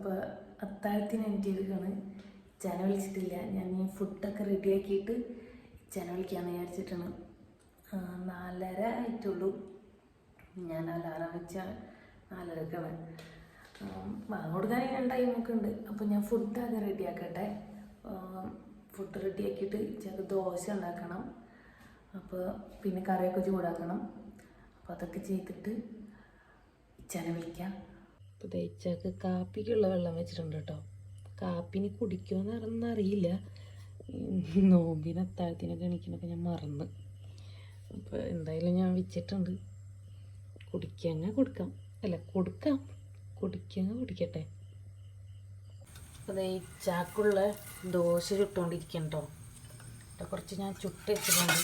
അപ്പോൾ അത്താഴത്തിന് എണീറ്റിരിക്കുകയാണ് ചന വിളിച്ചിട്ടില്ല. ഞാൻ ഈ ഫുഡൊക്കെ റെഡിയാക്കിയിട്ട് ചന വിളിക്കാമെന്ന് വിചാരിച്ചിട്ടാണ്. നാലര ആയിട്ടുള്ളൂ. ഞാൻ അലാറം വെച്ച നാലരക്കാണ് വാങ്ങി കൊടുക്കാൻ രണ്ടായി ടൈമൊക്കെ അപ്പോൾ ഞാൻ ഫുഡൊക്കെ റെഡിയാക്കട്ടെ ഫുഡ് റെഡിയാക്കിയിട്ട് ചില ദോശ ഉണ്ടാക്കണം. അപ്പോൾ പിന്നെ കറിയൊക്കെ ചൂടാക്കണം. അപ്പോൾ അതൊക്കെ ചെയ്തിട്ട് ഇച്ചാനെ വിളിക്കാം. അപ്പോൾ തേച്ചാക്ക് കാപ്പിക്കുള്ള വെള്ളം വെച്ചിട്ടുണ്ട് കേട്ടോ. കാപ്പിന് കുടിക്കുമോ എന്ന് അറിയില്ല. നോമ്പിന് അത്താഴത്തിനൊക്കെ എണീക്കണൊക്കെ ഞാൻ മറന്ന്. അപ്പോൾ എന്തായാലും ഞാൻ വെച്ചിട്ടുണ്ട്. കുടിക്കാങ്ങ കൊടുക്കാം. അല്ല കൊടുക്കാം. കുടിക്കാങ്ങ കുടിക്കട്ടെ. ഈ ചാക്കുള്ള ദോശ ചുട്ടുകൊണ്ടിരിക്കണം കേട്ടോ കുറച്ച് ഞാൻ ചുട്ട് വെച്ചിട്ടുണ്ട്.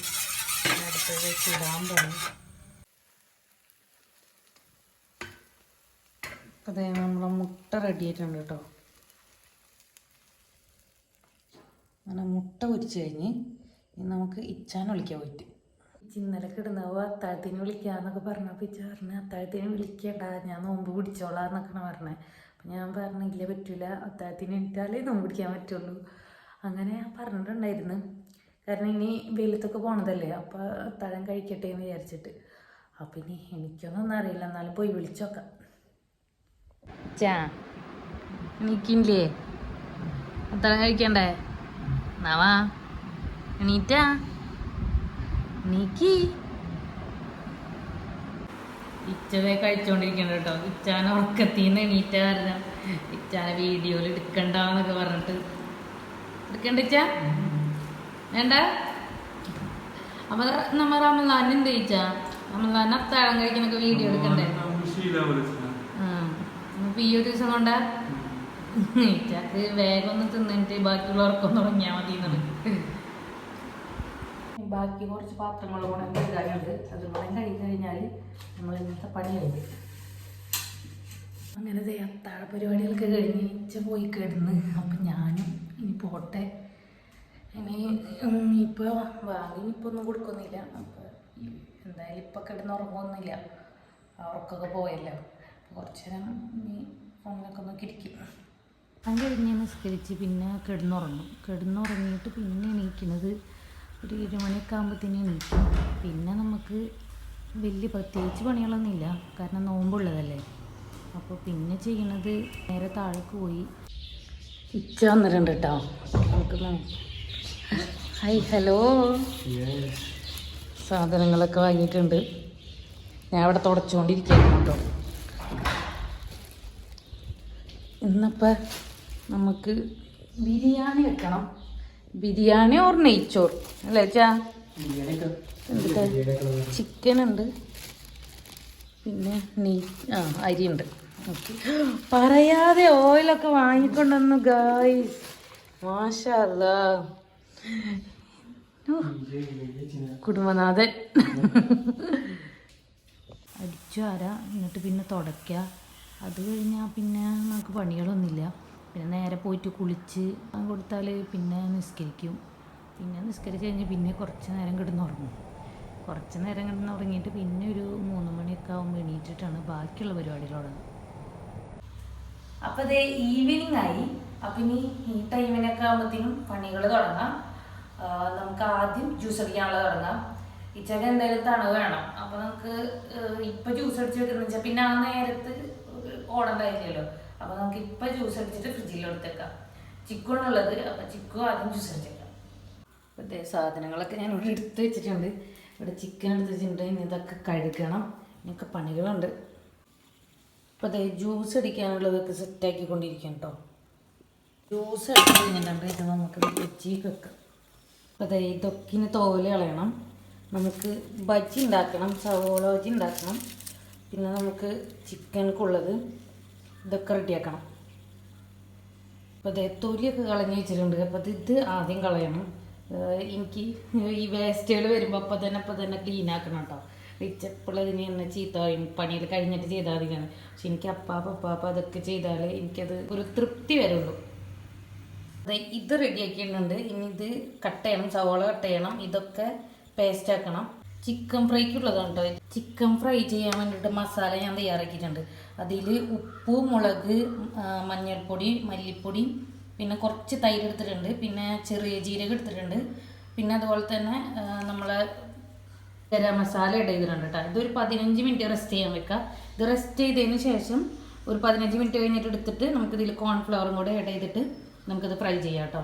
അടുത്തത് ചുടാൻ പോകും അതെ നമ്മളെ മുട്ട റെഡി ആയിട്ടുണ്ട് കേട്ടോ അങ്ങനെ മുട്ട പൊരിച്ച് കഴിഞ്ഞ് ഇനി നമുക്ക് ഇച്ചാൻ വിളിക്കാൻ പറ്റും ഇന്നലെ കിടന്നവ അത്താഴത്തിന് വിളിക്കാന്നൊക്കെ പറഞ്ഞപ്പോൾ ഇച്ച പറഞ്ഞ അത്താഴത്തിന് വിളിക്കണ്ട. ഞാൻ നോമ്പ് പിടിച്ചോളാം എന്നൊക്കെയാണ് പറഞ്ഞത് അപ്പം ഞാൻ പറഞ്ഞില്ല പറ്റില്ല അത്താഴത്തിന് ഇട്ടാലേ നോമ്പ് പിടിക്കാൻ പറ്റുള്ളൂ. അങ്ങനെ പറഞ്ഞിട്ടുണ്ടായിരുന്നു. കാരണം ഇനി വെയിലത്തൊക്കെ പോണതല്ലേ. അപ്പോൾ അത്താഴം കഴിക്കട്ടെ എന്ന് വിചാരിച്ചിട്ട്. അപ്പം ഇനി എനിക്കൊന്നും അറിയില്ല. എന്നാലും പോയി വിളിച്ചോക്കാം ചാ എനിക്കില്ലേ അത്താഴം കഴിക്കണ്ടേ? നാവാ എണീറ്റാ? നീക്കി ഇച്ചതെ കഴിച്ചോണ്ടിരിക്കണ്ട കേട്ടോ. ഇച്ചാനെ ഉറക്കത്തിന്ന് എണീറ്റാ കാരണം ഇച്ചാനെ വീഡിയോയിൽ എടുക്കണ്ടെന്നൊക്കെ പറഞ്ഞിട്ട്. എടുക്കണ്ട ഇച്ച? വേണ്ട? അപ്പൊ നമ്മ റമലാൻ എന്ത് ചോദിച്ചാ റമലാൻ അത്താഴം കഴിക്കുന്നൊക്കെ വീഡിയോ എടുക്കണ്ടേ? അപ്പൊ ഈ ഒരു ദിവസം കൊണ്ട വേഗം ഒന്ന് തിന്നിട്ട് ബാക്കിയുള്ളവർക്കൊന്ന് തുടങ്ങിയാൽ മതി ബാക്കി കുറച്ച് പാത്രങ്ങൾ കൂടെ കഴുകാനുണ്ട് അത് കൂടെ കഴുകി കഴിഞ്ഞാൽ നമ്മൾ ഇന്നത്തെ പണി കഴിഞ്ഞു അങ്ങനെ അത്താഴ പരിപാടികളൊക്കെ കഴിഞ്ഞ് ഉച്ച പോയി കിടന്ന്. അപ്പം ഞാനും ഇനി പോട്ടെ. ഇനി ഇപ്പോൾ വാങ്ങി ഇപ്പോൾ ഒന്നും കൊടുക്കുന്നില്ല. അപ്പോൾ എന്തായാലും ഇപ്പം കിടന്ന് ഉറങ്ങുന്നില്ല ഉറക്കൊക്കെ പോയല്ലോ. അപ്പോൾ കുറച്ച് നേരം ഇനി ഫോണിലൊക്കെ നോക്കിയിരിക്കും ഇരിക്കും അത് കഴിഞ്ഞ് നിസ്കരിച്ച് പിന്നെ കിടന്നുറങ്ങും. കിടന്നുറങ്ങിയിട്ട് പിന്നെ എണീക്കുന്നത് ഒരു ഏഴ് മണിയൊക്കെ ആകുമ്പോഴത്തേനും എണീക്കും. പിന്നെ നമുക്ക് വലിയ പ്രത്യേകിച്ച് പണികളൊന്നുമില്ല. കാരണം നോമ്പുള്ളതല്ലേ. അപ്പോൾ പിന്നെ ചെയ്യണത് നേരെ താഴേക്ക് പോയി. ഇച്ച വന്നിട്ടുണ്ട് കേട്ടോ. നമുക്ക് ഹായ് ഹലോ സാധനങ്ങളൊക്കെ വാങ്ങിയിട്ടുണ്ട്. ഞാൻ അവിടെ തുടച്ചുകൊണ്ടിരിക്കുകയാണ് കേട്ടോ. ഇന്നിപ്പോൾ നമുക്ക് ബിരിയാണി വെക്കണം. ബിരിയാണി ഓർ നെയ്ച്ചോർ അല്ലേ ചാ ചിക്കൻ ഉണ്ട് പിന്നെ നെയ് ആ അരിയുണ്ട്. ഓക്കെ. പറയാതെ ഓയിലൊക്കെ വാങ്ങിക്കൊണ്ടുവന്നു ഗായ്സ്. മാഷല്ല. കുടുംബനാഥൻ. അടിച്ചു ആരാ? എന്നിട്ട് പിന്നെ തുടയ്ക്കുക അത് കഴിഞ്ഞാൽ പിന്നെ നമുക്ക് പണികളൊന്നുമില്ല. പിന്നെ നേരെ പോയിട്ട് കുളിച്ച് കൊടുത്താൽ പിന്നെ നിസ്കരിക്കും. പിന്നെ നിസ്കരിച്ച് കഴിഞ്ഞ് പിന്നെ കുറച്ച് നേരം കിടന്നുറങ്ങും. കുറച്ച് നേരം കിടന്നുറങ്ങിയിട്ട് പിന്നെ ഒരു മൂന്ന് മണിയൊക്കെ ആകുമ്പോൾ എണീറ്റിട്ടാണ് ബാക്കിയുള്ള പരിപാടികൾ തുടങ്ങുന്നത് അപ്പോൾ അതേ ഈവനിങ് ആയി. അപ്പം ഇനി ഈ ടൈമിനൊക്കെ ആകുമ്പോഴത്തേനും പണികൾ തുടങ്ങാം. നമുക്ക് ആദ്യം ജ്യൂസ് അടിക്കാനുള്ളത് തുടങ്ങാം. ഇച്ചക്ക് എന്തായാലും തണവ് വേണം. അപ്പോൾ നമുക്ക് ഇപ്പം ജ്യൂസ് അടിച്ച് വെക്കുന്ന വെച്ചാൽ പിന്നെ ആ നേരത്ത് ഓടണ്ടായില്ലല്ലോ അപ്പൊ നമുക്ക് ഇപ്പൊ ജ്യൂസ് അടിച്ചിട്ട് ഫ്രിഡ്ജിൽ എടുത്തേക്കാം ചിക്കുണുള്ളത് അപ്പൊ ചിക്കു ആദ്യം ജ്യൂസ് അടിച്ചേക്കാം. ഇപ്പോഴത്തെ സാധനങ്ങളൊക്കെ ഞാൻ ഇവിടെ എടുത്ത് വെച്ചിട്ടുണ്ട്. ഇവിടെ ചിക്കൻ എടുത്ത് വെച്ചിട്ടുണ്ട്. ഇതൊക്കെ കഴുകണം. ഇനിയൊക്കെ പണികളുണ്ട്. അപ്പോൾ അതെ ജ്യൂസ് അടിക്കാനുള്ളതൊക്കെ സെറ്റാക്കിക്കൊണ്ടിരിക്കാം കേട്ടോ. ജ്യൂസ് അടിച്ച് ഇത് നമുക്ക് ബജ്ജി വെക്കാം. അപ്പോൾ അതെ ഇതൊക്കെ ഇനി തോൽ കളയണം. നമുക്ക് ബജി ഉണ്ടാക്കണം. സവോള ബജി ഉണ്ടാക്കണം. പിന്നെ നമുക്ക് ചിക്കനക്കുള്ളത് ഇതൊക്കെ റെഡിയാക്കണം. അപ്പോൾ ഇതേ തൊലിയൊക്കെ കളഞ്ഞ് വെച്ചിട്ടുണ്ട്. അപ്പോൾ ഇത് ആദ്യം കളയണം. എനിക്ക് ഈ വേസ്റ്റുകൾ വരുമ്പോൾ അപ്പോൾ തന്നെ അപ്പോൾ തന്നെ ക്ലീൻ ആക്കണം കേട്ടോ റിച്ചപ്പോൾ അതിന് എന്നെ ചീത്ത പണിയിൽ കഴിഞ്ഞിട്ട് ചെയ്താൽ മതിയാണ് പക്ഷെ എനിക്ക് അപ്പാപ്പ അപ്പാപ്പ അതൊക്കെ ചെയ്താൽ എനിക്കത് ഒരു തൃപ്തി വരുള്ളൂ. അതെ ഇത് റെഡിയാക്കിയിട്ടുണ്ട് ഇനി ഇത് കട്ട് ചെയ്യണം. സവോള കട്ട് ചെയ്യണം. ഇതൊക്കെ പേസ്റ്റ് ആക്കണം. ചിക്കൻ ഫ്രൈക്കുള്ളതാണ് കേട്ടോ ചിക്കൻ ഫ്രൈ ചെയ്യാൻ വേണ്ടിയിട്ട് മസാല ഞാൻ തയ്യാറാക്കിയിട്ടുണ്ട്. അതിൽ ഉപ്പ് മുളക് മഞ്ഞൾപ്പൊടി മല്ലിപ്പൊടി പിന്നെ കുറച്ച് തൈര് എടുത്തിട്ടുണ്ട്. പിന്നെ ചെറിയ ജീരകം എടുത്തിട്ടുണ്ട്. പിന്നെ അതുപോലെ തന്നെ നമ്മൾ ഗരം മസാല ഇട ചെയ്തിട്ടുണ്ട് കേട്ടോ ഇതൊരു പതിനഞ്ച് മിനിറ്റ് റെസ്റ്റ് ചെയ്യാൻ വെക്കുക ഇത് റെസ്റ്റ് ചെയ്തതിന് ശേഷം ഒരു പതിനഞ്ച് മിനിറ്റ് കഴിഞ്ഞിട്ട് എടുത്തിട്ട് നമുക്കിതിൽ കോൺഫ്ലവറും കൂടെ ഇട ചെയ്തിട്ട് നമുക്കിത് ഫ്രൈ ചെയ്യാം കേട്ടോ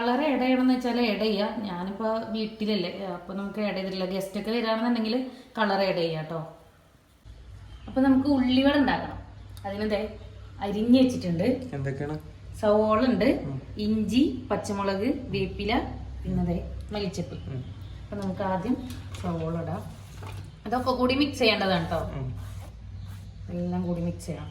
കളർ ഇടയണമെന്ന് വെച്ചാൽ ഇട ചെയ്യുക ഞാനിപ്പോൾ വീട്ടിലല്ലേ അപ്പോൾ നമുക്ക് ഇട ചെയ്തിട്ടില്ല ഗസ്റ്റൊക്കെ വരികയാണെന്നുണ്ടെങ്കിൽ കളർ ഇട ചെയ്യാം കേട്ടോ അപ്പോൾ നമുക്ക് ഉള്ളിവട ഉണ്ടാക്കണം. അതിനെന്തേ? അരിഞ്ഞ് വെച്ചിട്ടുണ്ട്. എന്തൊക്കെയാണ്? സവോള ഉണ്ട് ഇഞ്ചി പച്ചമുളക് വേപ്പില പിന്നെ മല്ലിച്ചപ്പ്. അപ്പം അപ്പൊ നമുക്ക് ആദ്യം സവോള ഇടാം. അതൊക്കെ കൂടി മിക്സ് ചെയ്യേണ്ടതാണ് കേട്ടോ എല്ലാം കൂടി മിക്സ് ചെയ്യണം.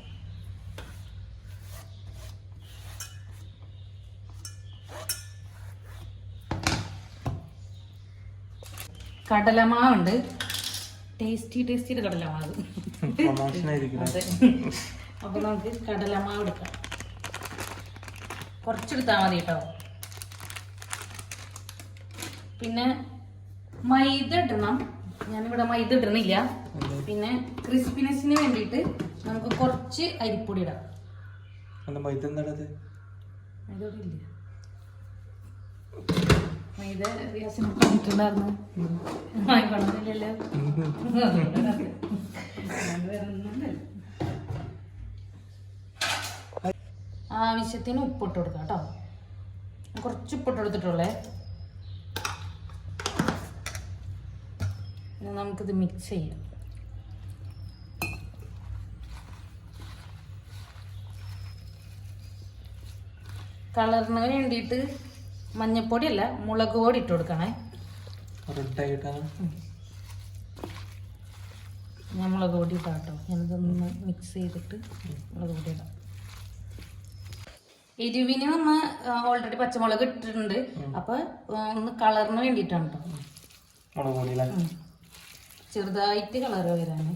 കടലമാവുണ്ട്. ടേസ്റ്റി ടേസ്റ്റി കടലമാവ്. അതെ. അപ്പൊ നമുക്ക് കടലമാവ് എടുക്കാം. കുറച്ചെടുത്താൽ മതി കേട്ടോ. പിന്നെ മൈദ ഇടണം. ഞാനിവിടെ മൈദ ഇടണില്ല പിന്നെ ക്രിസ്പിനെസ്സിന് വേണ്ടിയിട്ട് നമുക്ക് കുറച്ച് അരിപ്പൊടി ഇടാം. മൈദ എന്താണത് മൈദ ഇല്ല ആവശ്യത്തിന് ഉപ്പിട്ട് കൊടുക്കാം കേട്ടോ. കുറച്ച് ഉപ്പിട്ട് കൊടുത്തിട്ടുള്ളേ. നമുക്കിത് മിക്സ് ചെയ്യാം. കളറിന് വേണ്ടിയിട്ട് മഞ്ഞപ്പൊടി അല്ല മുളക് പൊടി ഇട്ട് കൊടുക്കണേ. ഞാൻ മുളക് പൊടി ഇട്ടാം കേട്ടോ. ഞാനിതൊന്ന് മിക്സ് ചെയ്തിട്ട് മുളക് പൊടി ഇടാം. എരിവിന് നമ്മൾ ഓൾറെഡി പച്ചമുളക് ഇട്ടിട്ടുണ്ട്. അപ്പൊ ഒന്ന് കളറിന് വേണ്ടിട്ടാണ് കേട്ടോ. ചെറുതായിട്ട് കളർ വരാന്.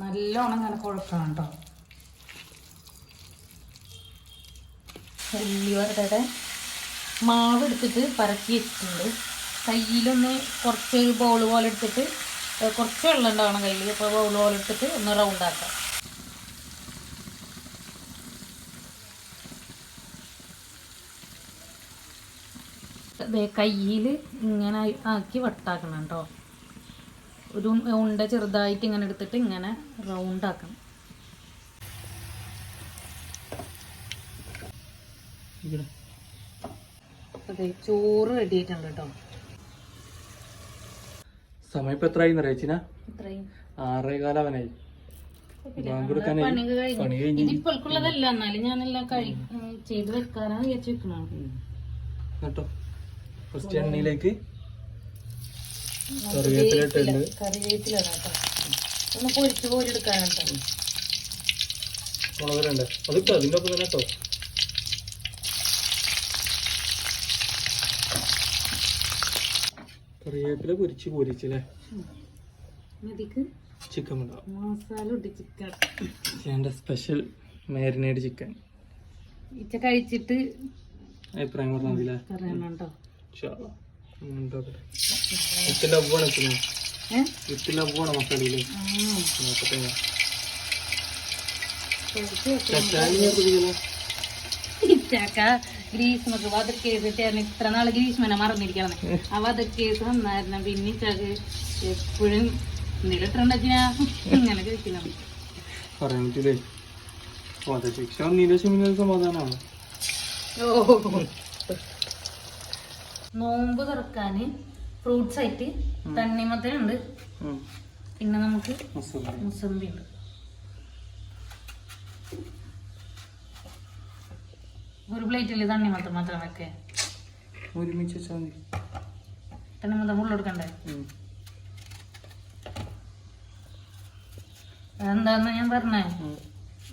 നല്ലോണം അങ്ങനെ കുഴക്കണം കേട്ടോ. ഉള്ളിവരുടെ മാവ് എടുത്തിട്ട് പരത്തി വെച്ചിട്ടുണ്ട്. കയ്യിലൊന്ന് കുറച്ച് ബോൾ പോലെ എടുത്തിട്ട് കുറച്ച് വെള്ളം ഉണ്ടാവണം കയ്യിൽ അപ്പോൾ ബൗൾ പോലെ എടുത്തിട്ട് ഒന്ന് റൗണ്ടാക്കാം കയ്യിൽ ഇങ്ങനെ ആക്കി വട്ടാക്കണം കേട്ടോ ഒരു ഉണ്ട ചെറുതായിട്ട് ഇങ്ങനെ എടുത്തിട്ട് ഇങ്ങനെ റൗണ്ട് ഇവിടെ. അതെ ചോറ് റെഡി ആയിട്ടുണ്ട് കേട്ടോ. സമയം ഇപ്പൊ എത്രയായി അറിയിച്ചിന ഇത്രയും ആറേ കാലവനായി. ഇതിപ്പോൾക്കുള്ളതല്ല എന്നാലും ഞാനെല്ലാം കഴി ഉം, ചെയ്ത് വെക്കാനാണ് വിചാരിച്ചു കേട്ടോ ഫസ്റ്റ് എണ്ണയിലേക്ക്. കറിവേപ്പില ഇട്ടിട്ടുണ്ട് കറിവേപ്പില കേട്ടോ. ഒന്ന് പൊരിച്ച് പോരെടുക്കാനാണ് കേട്ടോ. മുളക് രണ്ട് അതിട്ടോ അതിന്റെ ഒപ്പം തന്നെ കേട്ടോ കറിവേപ്പില പൊരിച്ച് പൊരിച്ചല്ലേ? Chicken masala special marinade chicken ഇച്ച കഴിച്ചിട്ട് അഭിപ്രായം കേട്ടോ വിത്ത് ലവാണ് എത്തുന്നത് ഏഹ് വിത്ത് ലവാണ് മസാലയിൽ. നോക്കട്ടെ. ഞാൻ. ചച്ചായി ഇറ്റാക്ക ഗ്രീഷ്മക്ക് വധക്കേസ് ഇത്ര നാൾ ഗ്രീഷ്മനെ മറന്നിരിക്കണം ആ വധക്കേസ് വന്നായിരുന്നു. പിന്നെ ഇറ്റാക്ക് എപ്പോഴും എന്തെങ്കിലും ഇട്ടുണ്ടെച്ചാ ഇങ്ങനെ ചോദിക്കണം പറയാൻ പറ്റൂലേ. വധശിക്ഷ വന്നതിന് ശേഷം പിന്നെ ഒരു സമാധാനമാണ് നോമ്പ് തുറക്കാന് ഫ്രൂട്ട്സ് ആയിട്ട് തണ്ണിമത്തനുണ്ട്. പിന്നെ നമുക്ക് മുസമ്പി ഉണ്ട്. ഒരു പ്ലേറ്റിൽ തണ്ണിമത്തം മാത്രം വെക്കേ. ഒരുമിച്ച് വെച്ചാൽ മതി. தண்ணி ഫുള്ള് എടുക്കണ്ടേ? ഉം. അതെന്താന്ന് ഞാൻ പറഞ്ഞേ.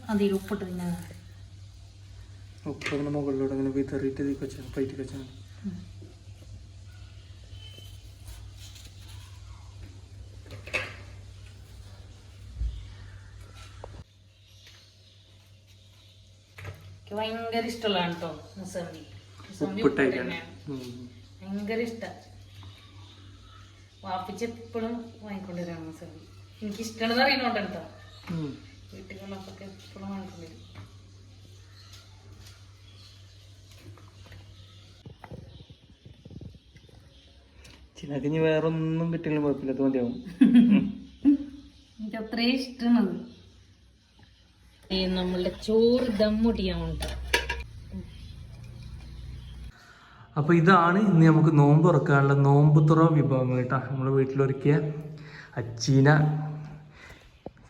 അതിൽ ഉപ്പിട്ട് തിന്നാ. ഉപ്പ് മുകളിലൂടെ അങ്ങനെ വിതറിയിട്ട് ഇതിൽ വെച്ചാൽ എനിക്ക് ഭയങ്കര ഇഷ്ടമുള്ളതാണ് കേട്ടോ മുസമ്പി മുസമ്പി ഭയങ്കര ഇഷ്ടം. വാപ്പിച്ച് എപ്പോഴും വാങ്ങിക്കൊണ്ടുവരാണ് മസാല എനിക്ക് ഇഷ്ടമാണെന്ന് അറിയണോണ്ട് കേട്ടോ വീട്ടിൽ എപ്പോഴും വാങ്ങിക്കൊണ്ടുവരും. ചിലക്ക് ഇനി വേറെ ഒന്നും കിട്ടില്ല കുഴപ്പമില്ല മതിയാവും. എനിക്ക് അത്രയും ഇഷ്ടമാണത് ഈ നമ്മളുടെ ചോറ് ദമ്മുടിയാൻ കേട്ടോ അപ്പോൾ ഇതാണ് ഇന്ന് നമുക്ക് നോമ്പ് തുറക്കാനുള്ള നോമ്പ് തുറ വിഭവങ്ങൾ കേട്ടോ. നമ്മുടെ വീട്ടിലൊരുക്കിയ Achina.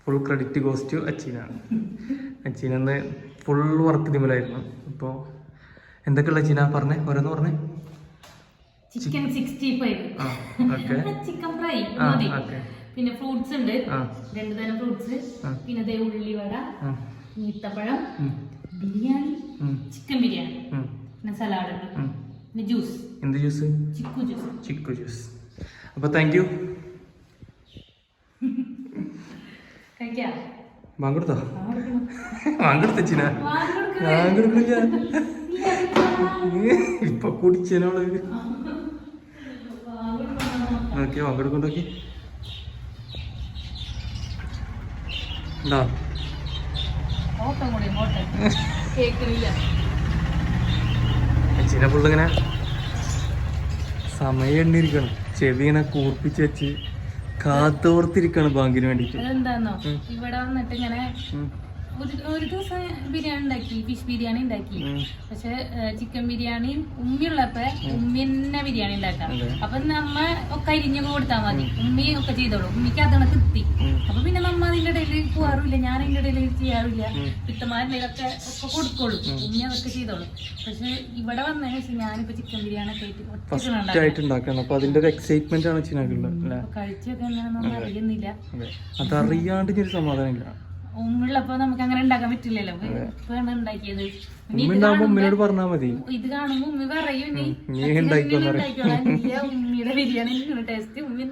Full credit goes to Achina. Achina full work ഇതിമലായിരുന്നു അപ്പോൾ എന്തൊക്കെയുള്ള അച്ചീന? പറഞ്ഞേ ഓരോന്ന് പറഞ്ഞേ. Chicken sixty five chicken fry പിന്നെ ഫ്രൂട്ട്സ് ഉണ്ട്. രണ്ടു തരം ഫ്രൂട്ട്സ് പിന്നെ ദേ ഉള്ളിവട വട ഈത്തപ്പഴം ബിരിയാണി ചിക്കൻ ബിരിയാണി. പിന്നെ സലാഡ് ഉണ്ട്. പിന്നെ ജ്യൂസ് എന്ത് juice chikoo juice chikoo juice അപ്പൊ താങ്ക് യു വാങ്ങിക്കൊടുത്തോ വാങ്ങിക്കൊടുക്കണം. വാങ്ങിക്കൊടുത്ത അച്ചീന വാങ്ങിക്കൊടുക്കണം. വാങ്ങിക്കൊടുക്കില്ല ഇപ്പൊ കുടിച്ചതിനോൾ വാങ്ങിക്കൊടുക്കണം. നോക്കി ഉണ്ടോ? ചില പുള്ളിങ്ങനെ സമയം എണ്ണിരിക്കണം ചെവി ഇങ്ങനെ കൂർപ്പിച്ച് വെച്ച് കാത്തോർത്തിരിക്കണം ബാങ്കിന് വേണ്ടിട്ട് ഇവിടെ വന്നിട്ട് ഇങ്ങനെ ഒരു ദിവസം ബിരിയാണി ഉണ്ടാക്കി ഫിഷ് ബിരിയാണി ഉണ്ടാക്കി. പക്ഷെ ചിക്കൻ ബിരിയാണി ഉമ്മിയുള്ളപ്പോ ഉമ്മി തന്നെ ബിരിയാണി ഉണ്ടാക്കാം. അപ്പൊ നമ്മ ഒക്കെ അരിഞ്ഞൊക്കെ കൊടുത്താൽ മതി. ഉമ്മി ഒക്കെ ചെയ്തോളൂ. ഉമ്മിക്ക് അതാണ് കിട്ടി. അപ്പൊ പിന്നെ നമ്മ അതിന്റെ ഇടയിൽ പോവാറില്ല. ഞാൻ അതിന്റെ ഇടയിൽ ചെയ്യാറില്ല. ഉം. ഒക്കെ കൊടുത്തോളൂ ഉമ്മി അതൊക്കെ ചെയ്തോളൂ. പക്ഷെ ഇവിടെ വന്നതിന് ശേഷം ഞാനിപ്പോ ചിക്കൻ ബിരിയാണി ഒക്കെ ആയിട്ട് കഴിച്ചൊക്കെ എങ്ങനെയാണെന്നൊന്നും അറിയുന്നില്ല. അതെ. അതറിയാണ്ട് ഇനി സമാധാനം ഇല്ല. ഉമ്മുള്ളപ്പോ നമുക്ക് അങ്ങനെ ഉണ്ടാക്കാൻ പറ്റില്ലല്ലോ. ഉണ്ടാക്കിയത്. ഉമ്മിനോട് പറഞ്ഞാ മതി. ഇത് കാണുമ്പോ ഉമ്മി പറയും നീ ഉമ്മിയുടെ ബിരിയാണി ടേസ്റ്റ് മതി.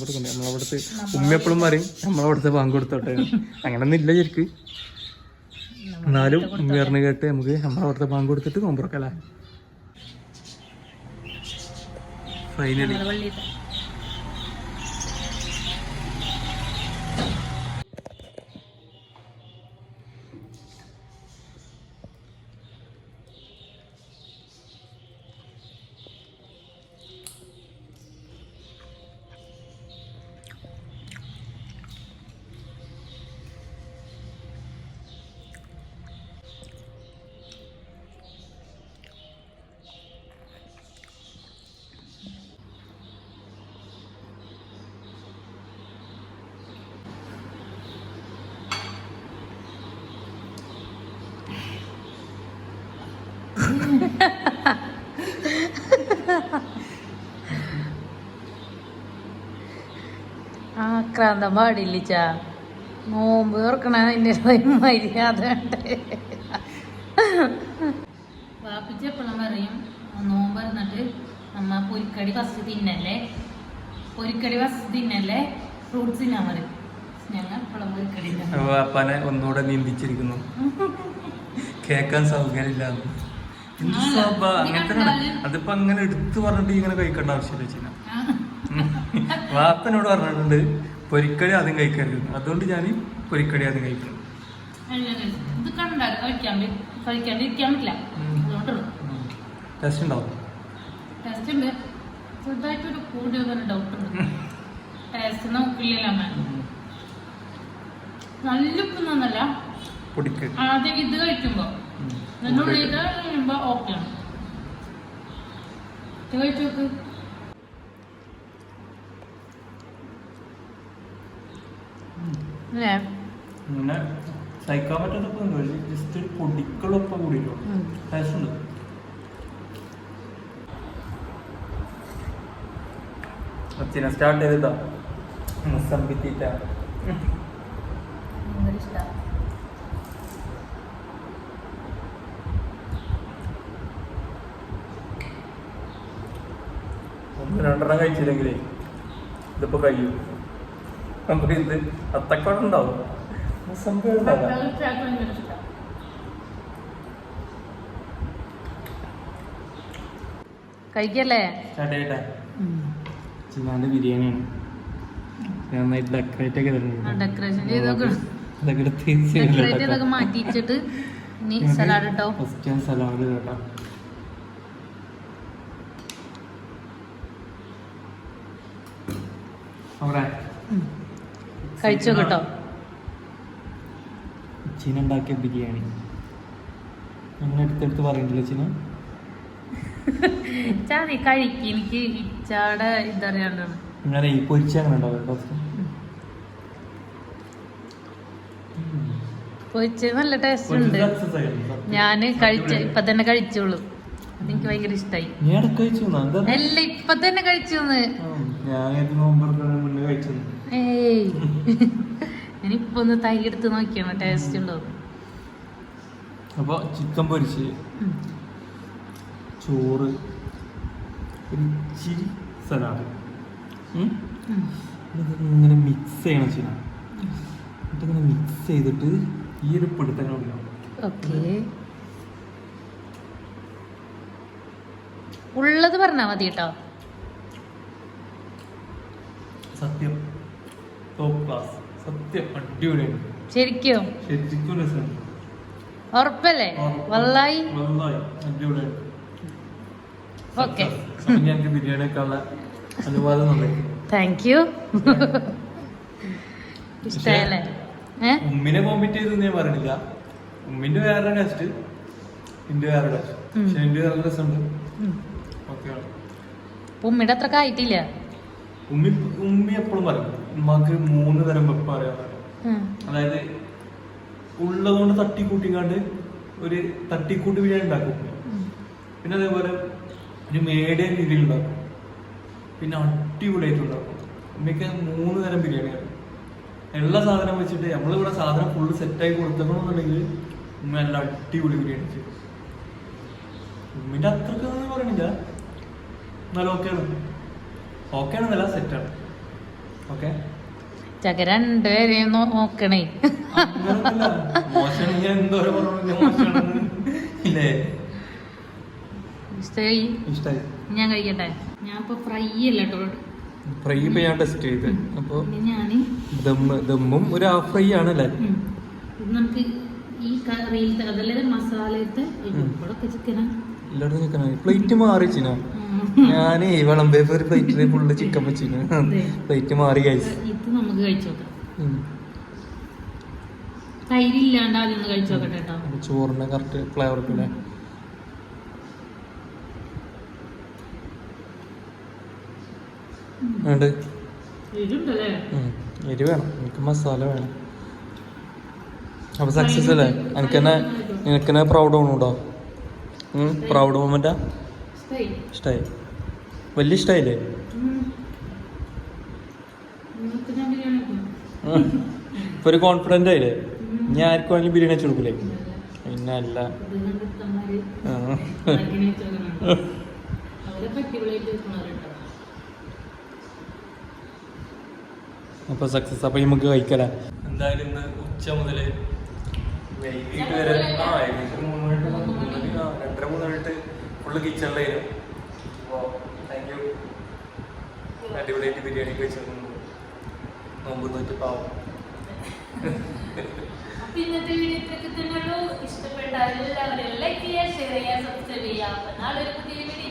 കൊടുക്കണ്ടേ? നമ്മളവിടുത്തെ ഉമ്മ എപ്പോഴും പറയും നമ്മളവിടുത്തെ ബാങ്ക് കൊടുത്തോട്ടെ. അങ്ങനൊന്നും ഇല്ല ശരിക്ക് എന്നാലും ഉമ്മ പറഞ്ഞു കേട്ട് നമുക്ക് നമ്മളവിടുത്തെ ബാങ്ക് കൊടുത്തിട്ട് നോമ്പുറക്കല്ലേ ഫൈനലി ആക്രാന്തം പാടില്ലിച്ച? നോമ്പ് തുറക്കണ അതിന്റെ മര്യാദ വാപ്പിച്ചെപ്പോഴും പറയും നോമ്പ് ഇരുന്നിട്ട് നമ്മ പൊരിക്കടി ഫസ്റ്റ് തിന്നല്ലേ? പൊരിക്കടി ഫസ്റ്റ് തിന്നല്ലേ? ഫ്രൂട്ട്സ് തിന്നാൻ പറയും ഞങ്ങൾ എപ്പോഴും പൊരിക്കടി ഒന്നുകൂടെ നീന്തിച്ചിരിക്കുന്നു കേക്കാൻ സൗകര്യമില്ല. അതിപ്പോ അങ്ങനെ എടുത്തു പറഞ്ഞിട്ട് ഇങ്ങനെ കഴിക്കേണ്ട ആവശ്യമില്ല ചിന്ന. വാപ്പനോട് പറഞ്ഞിട്ടുണ്ട് പൊരിക്കടി ആദ്യം കഴിക്കരുത്. അതുകൊണ്ട് ഞാൻ പൊരിക്കടി ആദ്യം കഴിക്കണം ടേസ്റ്റ് ഉണ്ടാവും. ടെസ്റ്റ് ഉണ്ട്. ചെറുതായിട്ടൊരു കൂടി ഡൗട്ട് ഉണ്ട്. ടേസ്റ്റ് നോക്കില്ലല്ലോ നല്ല ഉപ്പൊന്നല്ല ആദ്യം ഇത് കഴിക്കുമ്പോ. ഉള്ളിൽ കഴിയുമ്പോ ഓക്കെയാണ് ഇത് കഴിച്ചു നോക്ക്. അല്ലേ അങ്ങനെ സഹിക്കാൻ പറ്റാത്തപ്പോ ജസ്റ്റ് ഒരു പൊടിക്കളൊപ്പം ടേസ്റ്റ് ഉണ്ട് അച്ഛനെ സ്റ്റാർട്ട് ചെയ്തതാ ഒന്ന് രണ്ടെണ്ണം കഴിച്ചില്ലെങ്കിലേ ഇതിപ്പോ കഴിയും. നമുക്ക് ഇത് അത്തക്കോട് ഉണ്ടാവും സംഭവം കഴിക്കല്ലേ? ബിരിയാണിയാണ്. ഞാൻ നന്നായിട്ട് ഡെക്കറേറ്റ് ഒക്കെ ഡെക്കറേഷൻ ചെയ്തൊക്കെ ഡെക്കറേറ്റ് ചെയ്തൊക്കെ മാറ്റി വെച്ചിട്ട് ഇനി സലാഡ് ഇട്ടോ? ഫസ്റ്റ് ഞാൻ സലാഡ് കേട്ടോ. അവിടെ. കഴിച്ചോ കേട്ടോ. ചീന ഉണ്ടാക്കിയ ബിരിയാണി. അങ്ങനെ എടുത്തെടുത്ത് പറയുന്നില്ല ചീന? ചാതി കഴിക്ക്. എനിക്ക് ഇച്ചാടെ ഇതറിയാണ്ടാണ് അങ്ങനെ ഈ പൊരിച്ച അങ്ങനെ ഉണ്ടാവും ഫസ്റ്റ് നല്ല ടേസ്റ്റ് ഉണ്ട്. ഞാൻ കഴിച്ച ഇപ്പൊ തന്നെ കഴിച്ചോളൂ. എനിക്ക് ഭയങ്കര ഇഷ്ടായി. അല്ല ഇപ്പൊ തന്നെ കഴിച്ചു ഞാൻ ഏയ്. ഞാനിപ്പൊ ഒന്ന് തൈലെടുത്ത് നോക്കിയാണ് ടേസ്റ്റ് ഉണ്ടോ അപ്പോൾ ചിക്കൻ പൊരിച്ച് ചോറ് ഇച്ചിരി സലാഡ്? ഇങ്ങനെ മിക്സ് ചെയ്യണം ചീന എന്നിട്ടിങ്ങനെ മിക്സ് ചെയ്തിട്ട് ഈ ഒരു പിടുത്തങ്ങൾ ഉണ്ടാവും. ഉള്ളത് പറഞ്ഞാ മതി കേട്ടോ സത്യം. ടോപ്പ് ക്ലാസ് സത്യം അടിപൊളിയാണ് ശരിക്കും? ശരിക്കും രസമാണ് ഉറപ്പല്ലേ? വല്ലായി. നന്നായി അടിപൊളിയാണ് ഓക്കെ ഞങ്ങൾക്ക് ബിരിയാണി വെക്കാനുള്ള അനുവാദം തന്നെ. താങ്ക് യു ഇഷ്ടല്ലേ? ഉമ്മിനെ കോമ്പറ്റ് ചെയ്ത് ഞാൻ പറഞ്ഞില്ല. ഉമ്മിന്റെ വേറെ ടേസ്റ്റ് എന്റെ വേറെ ടേസ്റ്റ്. പക്ഷെ എന്റെ വേറെ രസമുണ്ട്. ഉമ്മിടെ ഓക്കെ ഉമ്മിയുടെ അത്ര കായിട്ടില്ല ഉമ്മി ഉമ്മി എപ്പോഴും പറയും. ഉമ്മക്ക് മൂന്ന് തരം വെപ്പ് ഉം. അതായത് ഉള്ളതുകൊണ്ട് തട്ടിക്കൂട്ടിക്കാണ്ട് ഒരു തട്ടിക്കൂട്ടി ബിരിയാണി ഉണ്ടാക്കും. പിന്നെ അതേപോലെ ഒരു മേടിയ രീതിയിൽ ഉണ്ടാക്കും. പിന്നെ അടിപൊളിയായിട്ട് ഉണ്ടാക്കും ഉമ്മയ്ക്ക് മൂന്ന് തരം ബിരിയാണിയാണ്. എല്ലാ സാധനം വെച്ചിട്ട് നമ്മളിവിടെ സാധനം ഫുള്ള് സെറ്റായി കൊടുത്തണമെന്നുണ്ടെങ്കിൽ ഉമ്മ നല്ല അടിപൊളി ബിരിയാണി ചെയ്യും. ഉമ്മിന്റെ അത്രക്കൊന്നും പറയണില്ല എന്നാലും ഓക്കെയാണ് ഓക്കെയാണെന്നല്ല സെറ്റാണ് ഓക്കെ. ചക രണ്ടുപേരെയും നോക്കണേ. മോശം ഞാൻ കഴിക്കട്ടെ? ഞാൻ ഇപ്പൊ ഫ്രൈ അല്ല ഫ്രൈ ഇപ്പൊ ഞാൻ ടെസ്റ്റ് ചെയ്ത്. ഞാൻ ദമ്മ് ഒരു ഹാഫ് ഫ്രൈ ആണല്ലേ? നമുക്ക് ഈ കറിയിലത്തെ അതല്ലേ മസാലത്തെ ചിക്കനാ എല്ലായിടത്തും പ്ലേറ്റ് മാറി ചിന ഞാൻ വിളമ്പേപ്പോ ഒരു പ്ലേറ്റിൽ ഫുള്ള് ചിക്കൻ വെച്ചിന്. അതെ. പ്ലേറ്റ് മാറി കഴിച്ചു ഇത് നമുക്ക് കഴിച്ചു നോക്കാം. തൈര് ഇല്ലാണ്ട് ആദ്യം ഒന്ന് കഴിച്ചു നോക്കട്ടെ കേട്ടോ. ചോറിന്റെ കറക്റ്റ് ഫ്ലേവർ പിന്നെ. എരി വേണം. എനിക്ക് മസാല വേണം. അപ്പൊ സക്സസ് അല്ലേ? എനിക്ക് തന്നെ നിനക്ക് തന്നെ പ്രൗഡ് ആവണൂട്ടോ പ്രൗഡ് മൊമെന്റാ ഇഷ്ടായി വലിയ. ഉം. ഇപ്പൊ ഒരു കോൺഫിഡന്റ് ആയില്ലേ? ഇനി ആർക്കും വേണമെങ്കിൽ ബിരിയാണി വെച്ച് കൊടുക്കൂലേ? പിന്നെ അല്ല. അപ്പൊ സക്സസ് അപ്പൊ നമുക്ക് കഴിക്കല. എന്തായാലും ഇന്ന് ഉച്ച മുതൽ വൈകിട്ട് വരെ ആ ഏകദേശം മൂന്ന് മണിട്ട് രണ്ടര മൂന്ന് മണിട്ട് ഫുള്ള് കിച്ചണിലായിരുന്നു അപ്പോൾ താങ്ക് യു അടിപൊളിയായിട്ട് ബിരിയാണി കഴിച്ചിരുന്നു നോമ്പ് നോക്കി പാവം ഇന്നത്തെ വീഡിയോ ഇത്രയൊക്കെ തന്നെയുള്ളൂ ഇഷ്ടപ്പെട്ട എല്ലാവരും ലൈക്ക് സബ്സ്ക്രൈബ് ചെയ്യുക നാളെ പുതിയ വീഡിയോ